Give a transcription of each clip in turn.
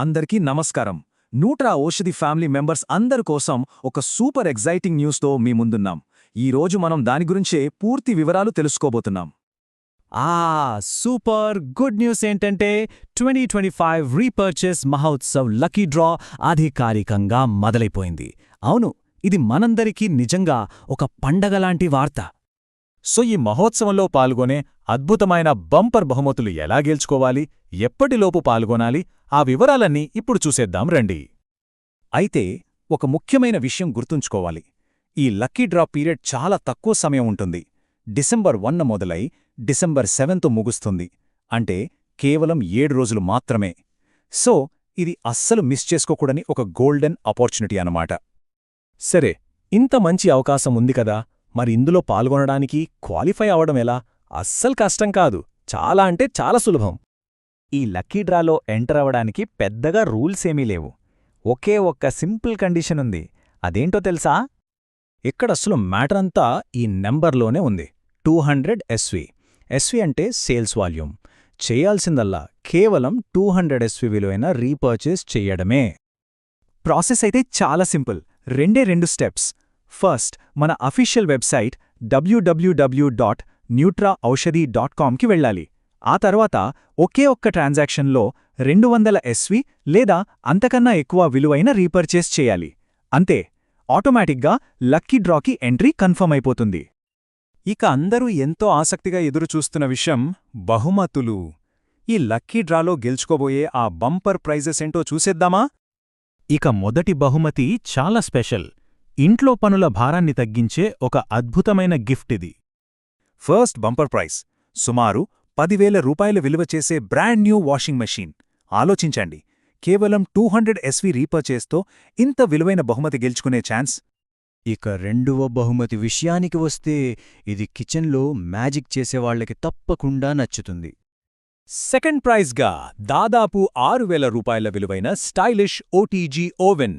అందరికీ నమస్కారం. నూట్రా ఔషధి family members అందరి కోసం ఒక సూపర్ ఎగ్జైటింగ్ న్యూస్తో మీ ముందున్నాం. ఈ రోజు మనం దాని గురించే పూర్తి వివరాలు తెలుసుకోబోతున్నాం. ఆ సూపర్ గుడ్ న్యూస్ ఏంటంటే ట్వంటీ ట్వంటీ ఫైవ్ రీపర్చేస్ మహోత్సవ్ లక్కీ డ్రా అధికారికంగా మొదలైపోయింది. అవును ఇది మనందరికీ నిజంగా ఒక పండగలాంటి వార్త. సో ఈ మహోత్సవంలో పాల్గొనే అద్భుతమైన బంపర్ బహుమతులు ఎలా గెలుచుకోవాలి? ఎప్పటిలోపు పాల్గొనాలి? ఆ వివరాలన్నీ ఇప్పుడు చూసేద్దాం రండి. అయితే ఒక ముఖ్యమైన విషయం గుర్తుంచుకోవాలి. ఈ లక్కీ డ్రా పీరియడ్ చాలా తక్కువ సమయం ఉంటుంది. డిసెంబర్ వన్న మొదలై డిసెంబర్ సెవెంత్ ముగుస్తుంది. అంటే కేవలం ఏడు రోజులు మాత్రమే. సో ఇది అస్సలు మిస్ చేసుకోకూడని ఒక గోల్డెన్ ఆపర్చునిటీ అనమాట సరే ఇంత మంచి అవకాశం ఉంది కదా. మరి ఇందులో పాల్గొనడానికి క్వాలిఫై అవడం ఎలా? అస్సలు కష్టం కాదు. చాలా అంటే చాలా సులభం. ఈ లక్కీ డ్రాలో ఎంటర్ అవ్వడానికి పెద్దగా రూల్స్ ఏమీ లేవు. ఒకే ఒక్క సింపుల్ కండిషన్ ఉంది. అదేంటో తెలుసా? ఇక్కడ అసలు మ్యాటర్ అంతా ఈ నెంబర్లోనే ఉంది. Two hundred SV. ఎస్వి అంటే సేల్స్ వాల్యూమ్. చేయాల్సిందల్లా కేవలం టూ హండ్రెడ్ ఎస్వి విలువైన రీపర్చేస్ చెయ్యడమే. ప్రాసెస్ అయితే చాలా సింపుల్. రెండే రెండు స్టెప్స్. ఫస్ట్ మన official website W W W dot nutra Aushadhi dot కామ్కి వెళ్ళాలి. ఆ తర్వాత ఒకే ఒక్క ట్రాన్సాక్షన్లో రెండు వందల ఎస్వి లేదా అంతకన్నా ఎక్కువ విలువైన రీపర్చేస్ చేయాలి. అంతే ఆటోమేటిక్గా లక్కీ డ్రాకి ఎంట్రీ కన్ఫర్మ్ అయిపోతుంది. ఇక అందరూ ఎంతో ఆసక్తిగా ఎదురుచూస్తున్న విషయం బహుమతులు. ఈ లక్కీ డ్రాలో గెలుచుకోబోయే ఆ బంపర్ ప్రైజెస్ ఏంటో చూసేద్దామా? ఇక మొదటి బహుమతి చాలా స్పెషల్. ఇంట్లో పనుల భారాన్ని తగ్గించే ఒక అద్భుతమైన గిఫ్ట్ ఇది. ఫస్ట్ బంపర్ ప్రైజ్ సుమారు పదివేల రూపాయల విలువ చేసే బ్రాండ్ న్యూ వాషింగ్ మెషీన్. ఆలోచించండి. కేవలం టూ హండ్రెడ్ ఎస్వి రీపర్చేస్తో ఇంత విలువైన బహుమతి గెలుచుకునే ఛాన్స్? ఇక రెండవ బహుమతి విషయానికి వస్తే ఇది కిచెన్లో మ్యాజిక్ చేసేవాళ్ళకి తప్పకుండా నచ్చుతుంది. సెకండ్ ప్రైజ్గా దాదాపు ఆరు వేల రూపాయల విలువైన stylish OTG oven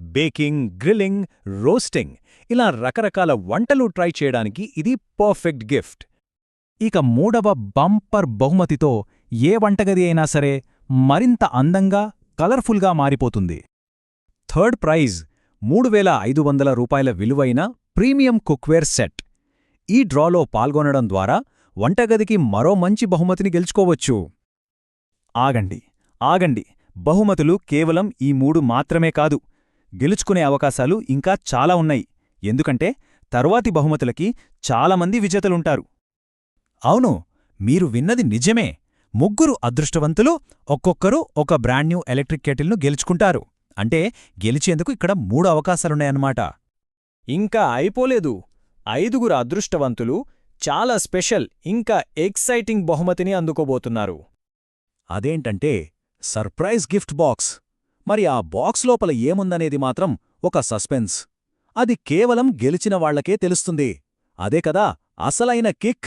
baking grilling roasting ఇలా రకరకాల వంటలు ట్రై చేయడానికి ఇది పర్ఫెక్ట్ గిఫ్ట్. ఇక మూడవ బంపర్ బహుమతితో ఏ వంటగది అయినా సరే మరింత అందంగా కలర్ఫుల్గా మారిపోతుంది. థర్డ్ ప్రైజ్ మూడు వేల ఐదు వందల రూపాయల విలువైన ప్రీమియం కుక్వేర్ సెట్. ఈ డ్రాలో పాల్గొనడం ద్వారా వంటగదికి మరో మంచి బహుమతిని గెలుచుకోవచ్చు. ఆగండి ఆగండి. బహుమతులు కేవలం ఈ మూడు మాత్రమే కాదు. గెలుచుకునే అవకాశాలు ఇంకా చాలా ఉన్నాయి. ఎందుకంటే తరువాతి బహుమతులకి చాలామంది విజేతలుంటారు. అవును మీరు విన్నది నిజమే. ముగ్గురు అదృష్టవంతులు ఒక్కొక్కరు ఒక బ్రాండ్ న్యూ ఎలక్ట్రిక్ కెటిల్ను గెలుచుకుంటారు. అంటే గెలిచేందుకు ఇక్కడ మూడు అవకాశాలున్నాయన్నమాట. ఇంకా అయిపోలేదు. ఐదుగురు అదృష్టవంతులు చాలా స్పెషల్ ఇంకా ఎక్సైటింగ్ బహుమతిని అందుకోబోతున్నారు. అదేంటంటే సర్ప్రైజ్ గిఫ్ట్ బాక్స్. మరి ఆ బాక్స్ లోపల ఏముందనేది మాత్రం ఒక సస్పెన్స్. అది కేవలం గెలిచిన వాళ్ళకే తెలుస్తుంది. అదే కదా అసలైన కిక్.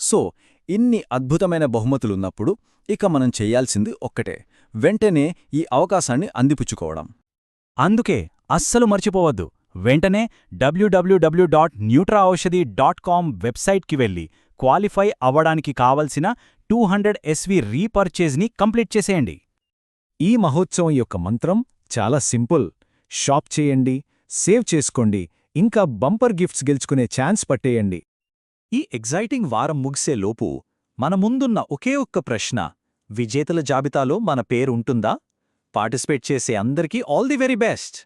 సో ఇన్ని అద్భుతమైన బహుమతులున్నప్పుడు ఇక మనం చెయ్యాల్సింది ఒక్కటే వెంటనే ఈ అవకాశాన్ని అందిపుచ్చుకోవడం. అందుకే అస్సలు మర్చిపోవద్దు వెంటనే డబ్ల్యూడబ్ల్యూడబ్ల్యూ dot Nutra Aushadhi dot com వెబ్సైట్కి వెళ్ళి క్వాలిఫై అవ్వడానికి కావలసిన టూ హండ్రెడ్ ఎస్వి రీపర్చేజ్ని కంప్లీట్ చేసేయండి. ఈ మహోత్సవం యొక్క మంత్రం చాలా సింపుల్ షాప్ చేయండి సేవ్ చేసుకోండి ఇంకా బంపర్ గిఫ్ట్స్ గెలుచుకునే ఛాన్స్ పట్టేయండి. ఈ ఎగ్జైటింగ్ వారం ముగిసే లోపు మన ముందున్న ఒకే ఒక్క ప్రశ్న విజేతల జాబితాలో మన పేరు ఉంటుందా? పార్టిసిపేట్ చేసే అందరికీ ఆల్ ది వెరీ బెస్ట్!